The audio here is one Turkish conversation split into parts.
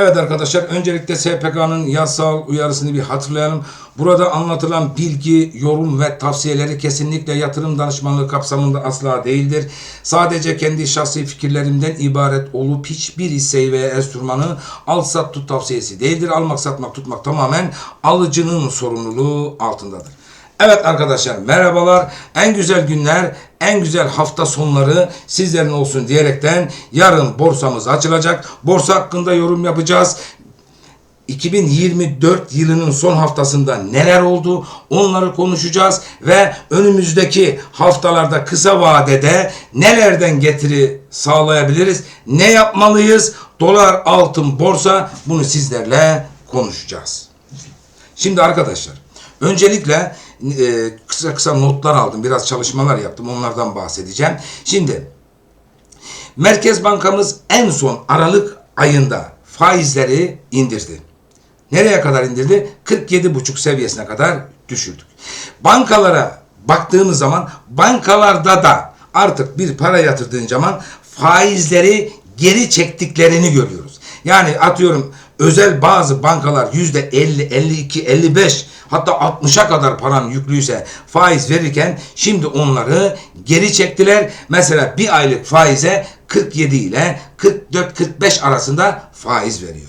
Evet arkadaşlar öncelikle SPK'nın yasal uyarısını bir hatırlayalım. Burada anlatılan bilgi, yorum ve tavsiyeleri kesinlikle yatırım danışmanlığı kapsamında asla değildir. Sadece kendi şahsi fikirlerimden ibaret olup hiçbir hisseyi veya enstrümanı al sat tut tavsiyesi değildir. Almak satmak tutmak tamamen alıcının sorumluluğu altındadır. Evet arkadaşlar merhabalar. En güzel günler, en güzel hafta sonları sizlerin olsun diyerekten yarın borsamız açılacak. Borsa hakkında yorum yapacağız. 2024 yılının son haftasında neler oldu onları konuşacağız ve önümüzdeki haftalarda kısa vadede nelerden getiri sağlayabiliriz, ne yapmalıyız, dolar, altın, borsa bunu sizlerle konuşacağız. Şimdi arkadaşlar öncelikle e, kısa kısa notlar aldım. Biraz çalışmalar yaptım. Onlardan bahsedeceğim. Şimdi Merkez Bankamız en son Aralık ayında faizleri indirdi. Nereye kadar indirdi? 47,5 seviyesine kadar düşürdük. Bankalara baktığımız zaman bankalarda da artık bir para yatırdığın zaman faizleri geri çektiklerini görüyoruz. Yani atıyorum özel bazı bankalar yüzde 50, 52, 55 hatta 60'a kadar paran yüklüyse faiz verirken şimdi onları geri çektiler. Mesela bir aylık faize 47 ile 44-45 arasında faiz veriyor.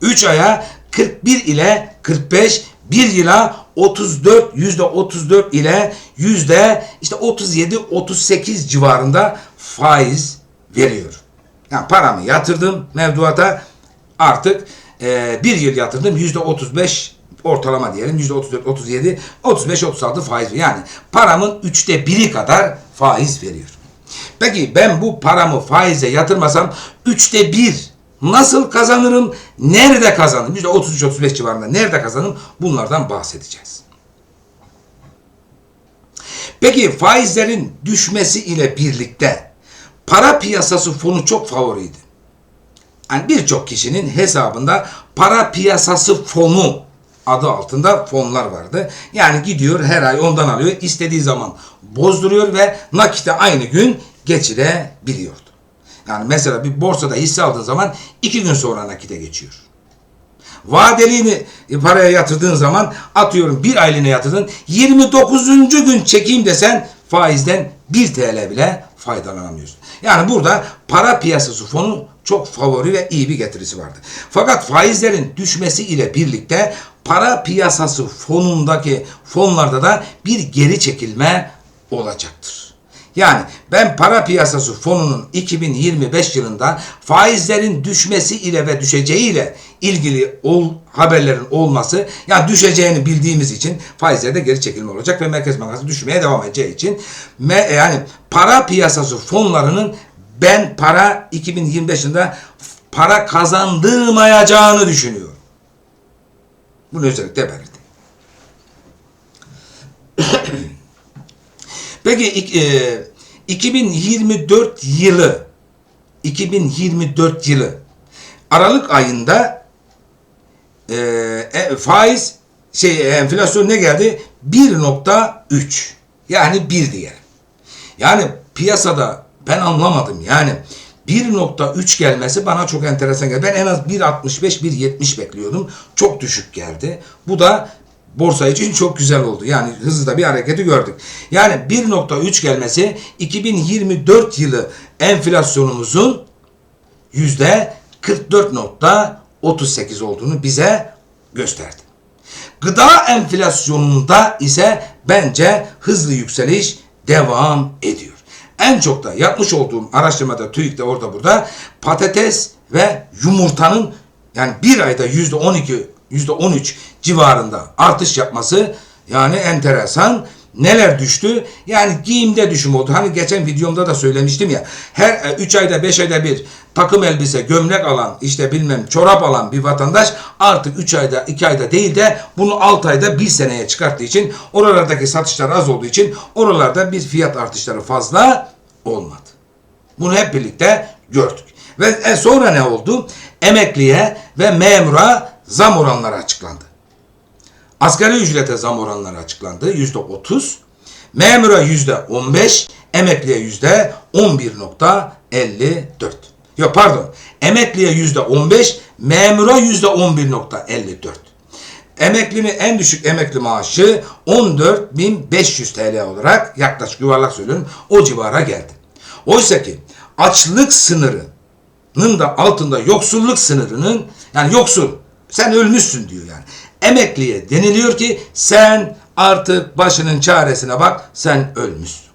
3 aya 41 ile 45, 1 yıla 34, yüzde 34 ile yüzde işte 37, 38 civarında faiz veriyor. Yani paramı yatırdım mevduata artık e, bir yıl yatırdım yüzde 35 ortalama diyelim yüzde 34, 37, 35, 36 faiz. Yani paramın üçte biri kadar faiz veriyor. Peki ben bu paramı faize yatırmasam üçte bir nasıl kazanırım? Nerede kazanırım? Yüzde 33-35 civarında nerede kazanırım? Bunlardan bahsedeceğiz. Peki faizlerin düşmesi ile birlikte para piyasası fonu çok favoriydi. Yani birçok kişinin hesabında para piyasası fonu adı altında fonlar vardı. Yani gidiyor her ay ondan alıyor. istediği zaman bozduruyor ve nakite aynı gün geçirebiliyordu. Yani mesela bir borsada hisse aldığın zaman iki gün sonra nakite geçiyor. Vadeliğini paraya yatırdığın zaman atıyorum bir aylığına yatırdın 29. gün çekeyim desen faizden 1 TL bile faydalanamıyorsun. Yani burada para piyasası fonu çok favori ve iyi bir getirisi vardı. Fakat faizlerin düşmesi ile birlikte para piyasası fonundaki fonlarda da bir geri çekilme olacaktır. Yani ben para piyasası fonunun 2025 yılında faizlerin düşmesi ile ve düşeceği ile ilgili ol, haberlerin olması yani düşeceğini bildiğimiz için faizlerde geri çekilme olacak ve Merkez Bankası düşmeye devam edeceği için me, yani para piyasası fonlarının ben para 2025 yılında para kazandırmayacağını düşünüyorum. Bunu özellikle belirttim. Peki e, 2024 yılı 2024 yılı Aralık ayında e, e, faiz şey enflasyon ne geldi? 1.3 yani 1 diye. Yani piyasada ben anlamadım yani 1.3 gelmesi bana çok enteresan geldi. Ben en az 1.65 1.70 bekliyordum. Çok düşük geldi. Bu da borsa için çok güzel oldu. Yani hızlı da bir hareketi gördük. Yani 1.3 gelmesi 2024 yılı enflasyonumuzun yüzde 44.38 olduğunu bize gösterdi. Gıda enflasyonunda ise bence hızlı yükseliş devam ediyor. En çok da yapmış olduğum araştırmada TÜİK'te orada burada patates ve yumurtanın yani bir ayda yüzde 12 yüzde 13 civarında artış yapması yani enteresan. Neler düştü? Yani giyimde düşüm oldu. Hani geçen videomda da söylemiştim ya. Her 3 ayda 5 ayda bir takım elbise, gömlek alan, işte bilmem çorap alan bir vatandaş artık 3 ayda 2 ayda değil de bunu 6 ayda 1 seneye çıkarttığı için oralardaki satışlar az olduğu için oralarda bir fiyat artışları fazla olmadı. Bunu hep birlikte gördük. Ve sonra ne oldu? Emekliye ve memura zam oranları açıklandı. Asgari ücrete zam oranları açıklandı. Yüzde otuz. Memura yüzde on beş. Emekliye yüzde on bir nokta elli dört. Yok pardon. Emekliye yüzde 15, memura yüzde 11.54. Emeklinin en düşük emekli maaşı 14.500 TL olarak yaklaşık yuvarlak söylüyorum o civara geldi. Oysa ki açlık sınırının da altında yoksulluk sınırının yani yoksul sen ölmüşsün diyor yani. Emekliye deniliyor ki sen artık başının çaresine bak sen ölmüşsün.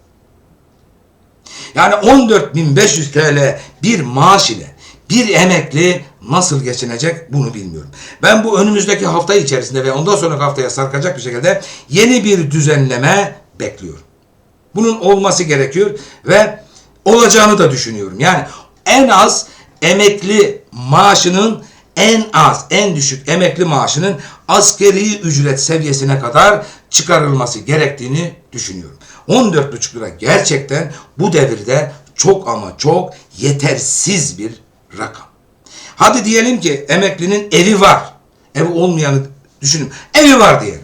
Yani 14.500 TL bir maaş ile bir emekli nasıl geçinecek bunu bilmiyorum. Ben bu önümüzdeki hafta içerisinde ve ondan sonraki haftaya sarkacak bir şekilde yeni bir düzenleme bekliyorum. Bunun olması gerekiyor ve olacağını da düşünüyorum. Yani en az emekli maaşının en az, en düşük emekli maaşının askeri ücret seviyesine kadar çıkarılması gerektiğini düşünüyorum. 14,5 lira gerçekten bu devirde çok ama çok yetersiz bir rakam. Hadi diyelim ki emeklinin evi var. Evi olmayanı düşünün. Evi var diyelim.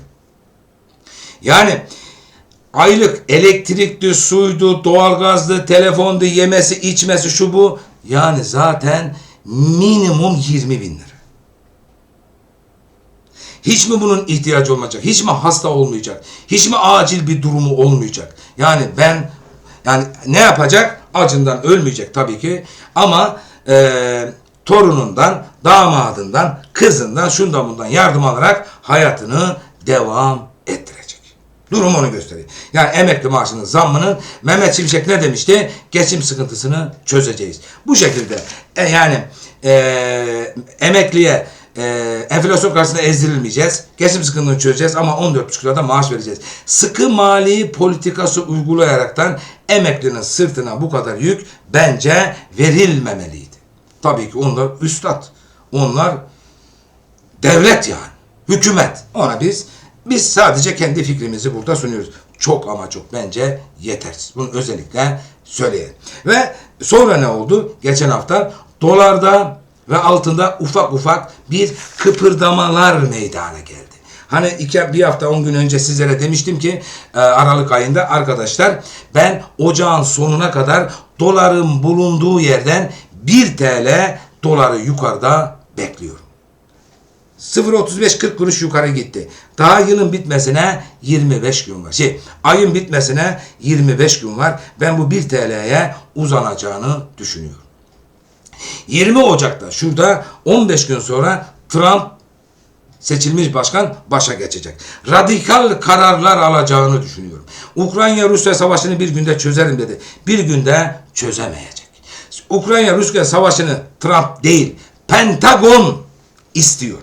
Yani aylık elektrikli, suydu, doğalgazdı, telefondu, yemesi, içmesi şu bu. Yani zaten minimum 20 bin lira. Hiç mi bunun ihtiyacı olmayacak? Hiç mi hasta olmayacak? Hiç mi acil bir durumu olmayacak? Yani ben yani ne yapacak? Acından ölmeyecek tabii ki. Ama eee torunundan, damadından, kızından, şundan bundan yardım alarak hayatını devam ettirecek. Durum onu gösteriyor. Yani emekli maaşının zammının Mehmet Şimşek ne demişti? Geçim sıkıntısını çözeceğiz. Bu şekilde e, yani e, emekliye e, enflasyon karşısında ezdirilmeyeceğiz. Geçim sıkıntısını çözeceğiz ama 14,5 lirada maaş vereceğiz. Sıkı mali politikası uygulayaraktan emeklinin sırtına bu kadar yük bence verilmemeliydi. Tabii ki onlar üstad. Onlar devlet yani. Hükümet. Ona biz biz sadece kendi fikrimizi burada sunuyoruz. Çok ama çok bence yetersiz. Bunu özellikle söyleyelim. Ve sonra ne oldu? Geçen hafta dolarda ve altında ufak ufak bir kıpırdamalar meydana geldi. Hani iki, bir hafta on gün önce sizlere demiştim ki e, Aralık ayında arkadaşlar ben ocağın sonuna kadar doların bulunduğu yerden 1 TL doları yukarıda bekliyorum. 0.35-40 kuruş yukarı gitti. Daha yılın bitmesine 25 gün var. Şey, ayın bitmesine 25 gün var. Ben bu 1 TL'ye uzanacağını düşünüyorum. 20 Ocak'ta şurada 15 gün sonra Trump seçilmiş başkan başa geçecek. Radikal kararlar alacağını düşünüyorum. Ukrayna-Rusya savaşını bir günde çözerim dedi. Bir günde çözemeyecek. Ukrayna-Rusya savaşını Trump değil, Pentagon istiyor.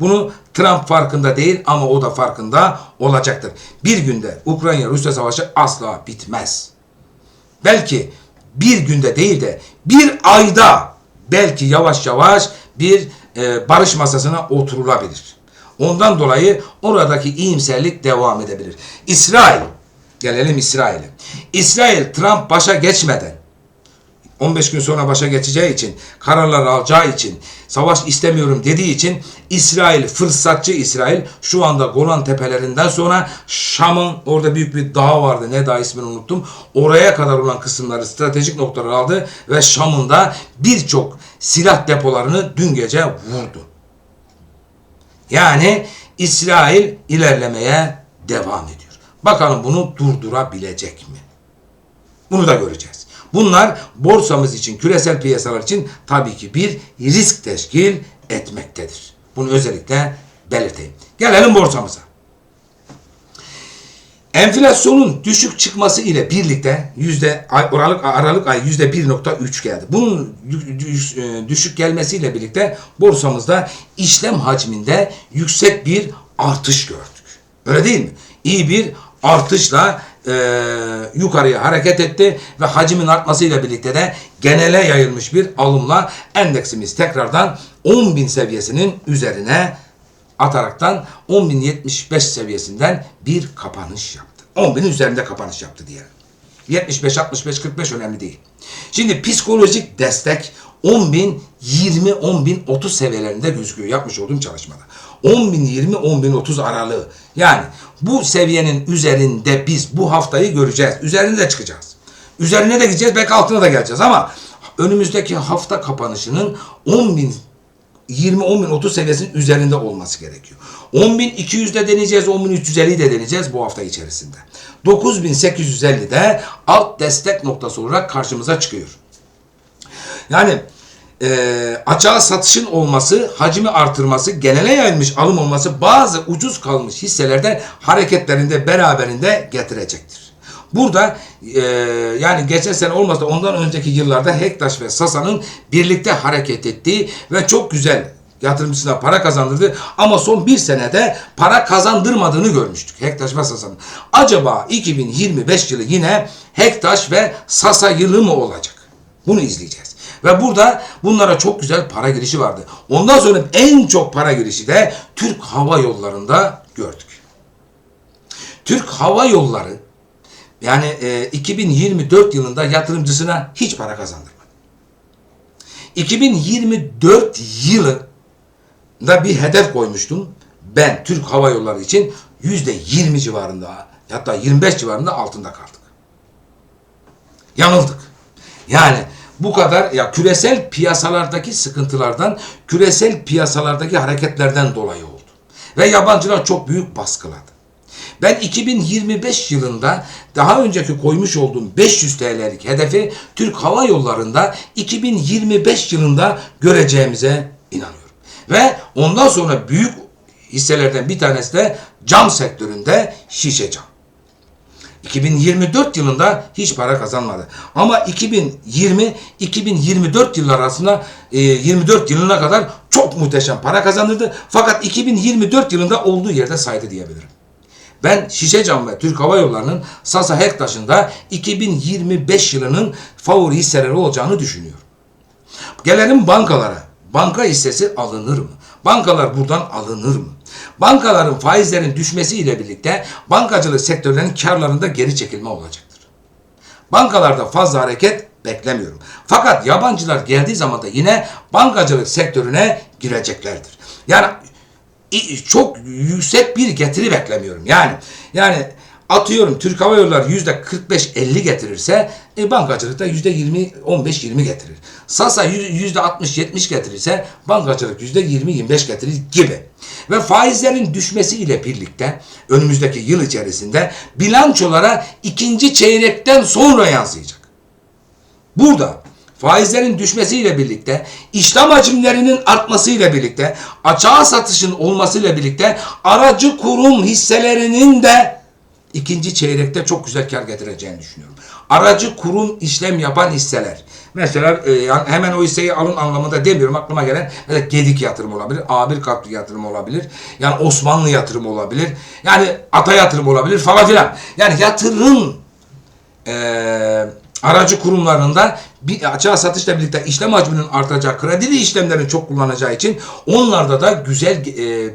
Bunu Trump farkında değil ama o da farkında olacaktır. Bir günde Ukrayna-Rusya savaşı asla bitmez. Belki bir günde değil de bir ayda belki yavaş yavaş bir e, barış masasına oturulabilir. Ondan dolayı oradaki iyimserlik devam edebilir. İsrail, gelelim İsrail'e. İsrail Trump başa geçmeden 15 gün sonra başa geçeceği için, kararlar alacağı için, savaş istemiyorum dediği için İsrail, fırsatçı İsrail şu anda Golan tepelerinden sonra Şam'ın orada büyük bir dağ vardı. Ne dağ ismini unuttum. Oraya kadar olan kısımları stratejik noktalar aldı ve Şam'ın da birçok silah depolarını dün gece vurdu. Yani İsrail ilerlemeye devam ediyor. Bakalım bunu durdurabilecek mi? Bunu da göreceğiz. Bunlar borsamız için, küresel piyasalar için tabii ki bir risk teşkil etmektedir. Bunu özellikle belirteyim. Gelelim borsamıza. Enflasyonun düşük çıkması ile birlikte yüzde Aralık Aralık ay yüzde 1.3 geldi. Bunun e, düşük gelmesiyle birlikte borsamızda işlem hacminde yüksek bir artış gördük. Öyle değil mi? İyi bir artışla e, yukarıya hareket etti ve hacmin artmasıyla birlikte de genele yayılmış bir alımla endeksimiz tekrardan 10.000 seviyesinin üzerine ataraktan 10.075 seviyesinden bir kapanış yaptı. 10.000'in üzerinde kapanış yaptı diyelim. 75, 65, 45 önemli değil. Şimdi psikolojik destek 10.000, 20, 10.000, 30 seviyelerinde gözüküyor yapmış olduğum çalışmada. 10.000, 20, 10.000, 30 aralığı. Yani bu seviyenin üzerinde biz bu haftayı göreceğiz. Üzerine de çıkacağız. Üzerine de gideceğiz belki altına da geleceğiz ama önümüzdeki hafta kapanışının 10 bin 20 10 bin 30 seviyesinin üzerinde olması gerekiyor. 10.200 de deneyeceğiz, 10.350 de deneyeceğiz bu hafta içerisinde. 9.850 de alt destek noktası olarak karşımıza çıkıyor. Yani e, açığa satışın olması, hacmi artırması, genele yayılmış alım olması bazı ucuz kalmış hisselerde hareketlerinde beraberinde getirecektir. Burada e, yani geçen sene olmasa da ondan önceki yıllarda Hektaş ve Sasa'nın birlikte hareket ettiği ve çok güzel yatırımcısına para kazandırdı ama son bir senede para kazandırmadığını görmüştük Hektaş ve Sasa'nın. Acaba 2025 yılı yine Hektaş ve Sasa yılı mı olacak? Bunu izleyeceğiz. Ve burada bunlara çok güzel para girişi vardı. Ondan sonra en çok para girişi de Türk Hava Yolları'nda gördük. Türk Hava Yolları yani e, 2024 yılında yatırımcısına hiç para kazandırmadı. 2024 yılında bir hedef koymuştum. Ben Türk Hava Yolları için %20 civarında hatta 25 civarında altında kaldık. Yanıldık. Yani bu kadar ya küresel piyasalardaki sıkıntılardan, küresel piyasalardaki hareketlerden dolayı oldu. Ve yabancılar çok büyük baskıladı. Ben 2025 yılında daha önceki koymuş olduğum 500 TL'lik hedefi Türk Hava Yolları'nda 2025 yılında göreceğimize inanıyorum. Ve ondan sonra büyük hisselerden bir tanesi de cam sektöründe şişe cam. 2024 yılında hiç para kazanmadı. Ama 2020-2024 yıllar arasında e, 24 yılına kadar çok muhteşem para kazandırdı. Fakat 2024 yılında olduğu yerde saydı diyebilirim. Ben Şişe Cam ve Türk Hava Yolları'nın Sasa Hektaş'ında 2025 yılının favori hisseleri olacağını düşünüyorum. Gelelim bankalara. Banka hissesi alınır mı? Bankalar buradan alınır mı? Bankaların faizlerin düşmesiyle birlikte bankacılık sektörlerinin karlarında geri çekilme olacaktır. Bankalarda fazla hareket beklemiyorum. Fakat yabancılar geldiği zaman da yine bankacılık sektörüne gireceklerdir. Yani çok yüksek bir getiri beklemiyorum. Yani yani atıyorum Türk Hava Yolları yüzde 45-50 getirirse e, bankacılıkta yüzde 20-15-20 getirir. Sasa yüzde 60-70 getirirse bankacılık yüzde 20-25 getirir gibi. Ve faizlerin düşmesiyle birlikte önümüzdeki yıl içerisinde bilançolara ikinci çeyrekten sonra yansıyacak. Burada faizlerin düşmesiyle birlikte, işlem hacimlerinin artmasıyla birlikte, açığa satışın olmasıyla birlikte aracı kurum hisselerinin de ikinci çeyrekte çok güzel kar getireceğini düşünüyorum. Aracı kurum işlem yapan hisseler. Mesela e, hemen o hisseyi alın anlamında demiyorum. Aklıma gelen mesela Gedik yatırım olabilir. A1 Kaplı yatırım olabilir. Yani Osmanlı yatırım olabilir. Yani Ata yatırım olabilir falan filan. Yani yatırım eee aracı kurumlarında bir açığa satışla birlikte işlem hacminin artacağı, kredili işlemlerin çok kullanacağı için onlarda da güzel e,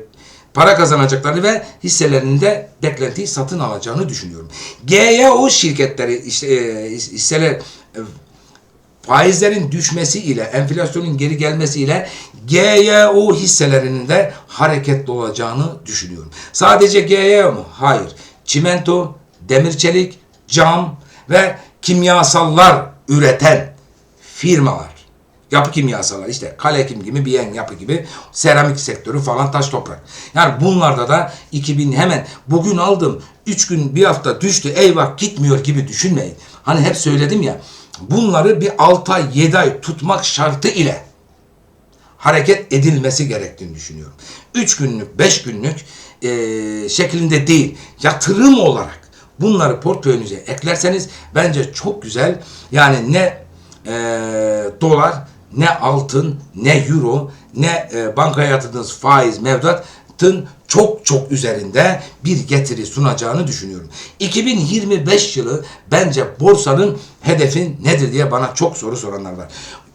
para kazanacaklarını ve hisselerinde beklentiyi satın alacağını düşünüyorum. GYO şirketleri işte, e, hisseler e, faizlerin düşmesi ile enflasyonun geri gelmesiyle GYO hisselerinin de hareketli olacağını düşünüyorum. Sadece GYO mu? Hayır. Çimento, demir çelik, cam ve kimyasallar üreten firmalar. Yapı kimyasallar işte Kalekim gibi, Biyen Yapı gibi, seramik sektörü falan taş toprak. Yani bunlarda da 2000 hemen bugün aldım 3 gün bir hafta düştü eyvah gitmiyor gibi düşünmeyin. Hani hep söyledim ya bunları bir 6 ay 7 ay tutmak şartı ile hareket edilmesi gerektiğini düşünüyorum. 3 günlük 5 günlük e, şeklinde değil yatırım olarak bunları portföyünüze eklerseniz bence çok güzel yani ne e, dolar ne altın ne euro ne e, bankaya yatırdığınız faiz mevduatın çok çok üzerinde bir getiri sunacağını düşünüyorum. 2025 yılı bence borsanın hedefi nedir diye bana çok soru soranlar var.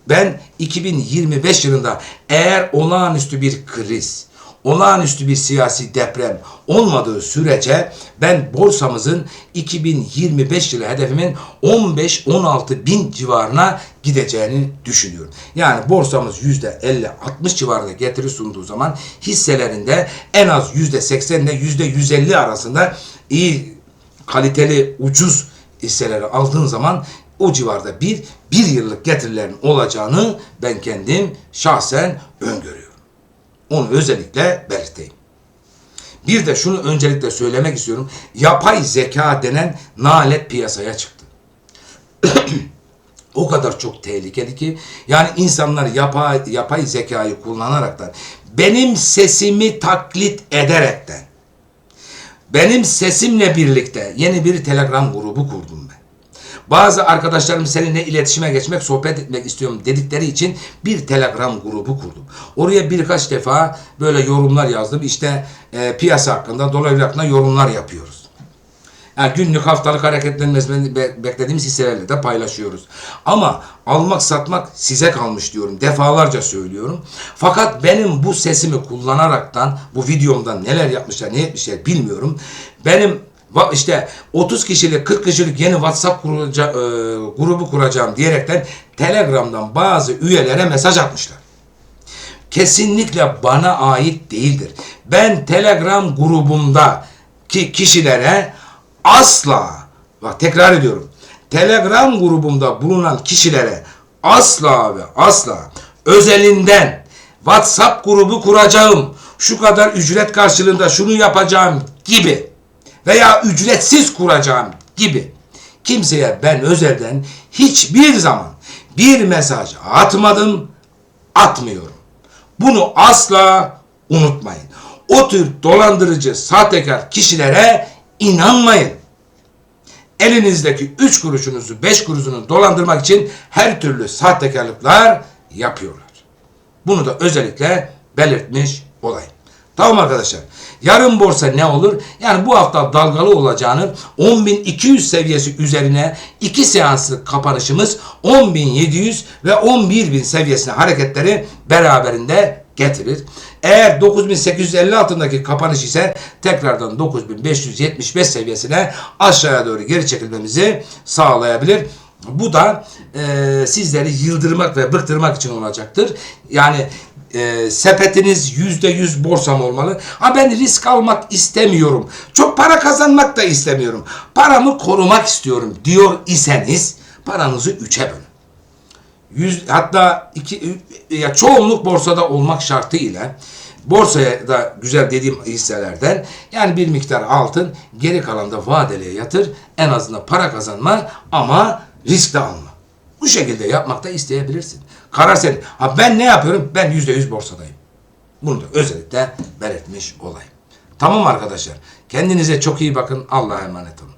Ben 2025 yılında eğer olağanüstü bir kriz, olağanüstü bir siyasi deprem olmadığı sürece ben borsamızın 2025 yılı hedefimin 15-16 bin civarına gideceğini düşünüyorum. Yani borsamız %50-60 civarında getiri sunduğu zaman hisselerinde en az %80 ile %150 arasında iyi kaliteli ucuz hisseleri aldığın zaman o civarda bir, bir yıllık getirilerin olacağını ben kendim şahsen öngörüyorum. Onu özellikle belirteyim. Bir de şunu öncelikle söylemek istiyorum. Yapay zeka denen nalet piyasaya çıktı. o kadar çok tehlikeli ki yani insanlar yapay, yapay zekayı kullanaraktan benim sesimi taklit ederekten benim sesimle birlikte yeni bir telegram grubu kurdum. Bazı arkadaşlarım seninle iletişime geçmek, sohbet etmek istiyorum dedikleri için bir telegram grubu kurdum. Oraya birkaç defa böyle yorumlar yazdım. İşte e, piyasa hakkında, dolar hakkında yorumlar yapıyoruz. Yani günlük haftalık hareketlenmesini be- beklediğimiz hisselerle de paylaşıyoruz. Ama almak satmak size kalmış diyorum. Defalarca söylüyorum. Fakat benim bu sesimi kullanaraktan bu videomda neler yapmışlar ne etmişler bilmiyorum. Benim işte 30 kişilik 40 kişilik yeni WhatsApp kuraca- e, grubu kuracağım diyerekten Telegram'dan bazı üyelere mesaj atmışlar kesinlikle bana ait değildir. Ben Telegram grubumda ki kişilere asla bak tekrar ediyorum. Telegram grubumda bulunan kişilere asla ve asla özelinden WhatsApp grubu kuracağım. Şu kadar ücret karşılığında şunu yapacağım gibi veya ücretsiz kuracağım gibi kimseye ben özelden hiçbir zaman bir mesaj atmadım, atmıyorum. Bunu asla unutmayın. O tür dolandırıcı, sahtekar kişilere inanmayın. Elinizdeki üç kuruşunuzu, beş kuruşunu dolandırmak için her türlü sahtekarlıklar yapıyorlar. Bunu da özellikle belirtmiş olayım. Tamam arkadaşlar. Yarın borsa ne olur? Yani bu hafta dalgalı olacağını 10.200 seviyesi üzerine iki seanslık kapanışımız 10.700 ve 11.000 seviyesine hareketleri beraberinde getirir. Eğer 9850 altındaki kapanış ise tekrardan 9575 seviyesine aşağıya doğru geri çekilmemizi sağlayabilir. Bu da e, sizleri yıldırmak ve bıktırmak için olacaktır. Yani e, sepetiniz yüzde yüz borsam olmalı. Ha ben risk almak istemiyorum. Çok para kazanmak da istemiyorum. Paramı korumak istiyorum diyor iseniz paranızı üçe bölün. Yüz, hatta iki, ya çoğunluk borsada olmak şartıyla borsaya da güzel dediğim hisselerden yani bir miktar altın geri kalan da vadeliye yatır en azından para kazanma ama risk de alma. Bu şekilde yapmak da isteyebilirsin. Karar senin. Ha ben ne yapıyorum? Ben yüzde yüz borsadayım. Bunu da özellikle belirtmiş olayım. Tamam arkadaşlar. Kendinize çok iyi bakın. Allah'a emanet olun.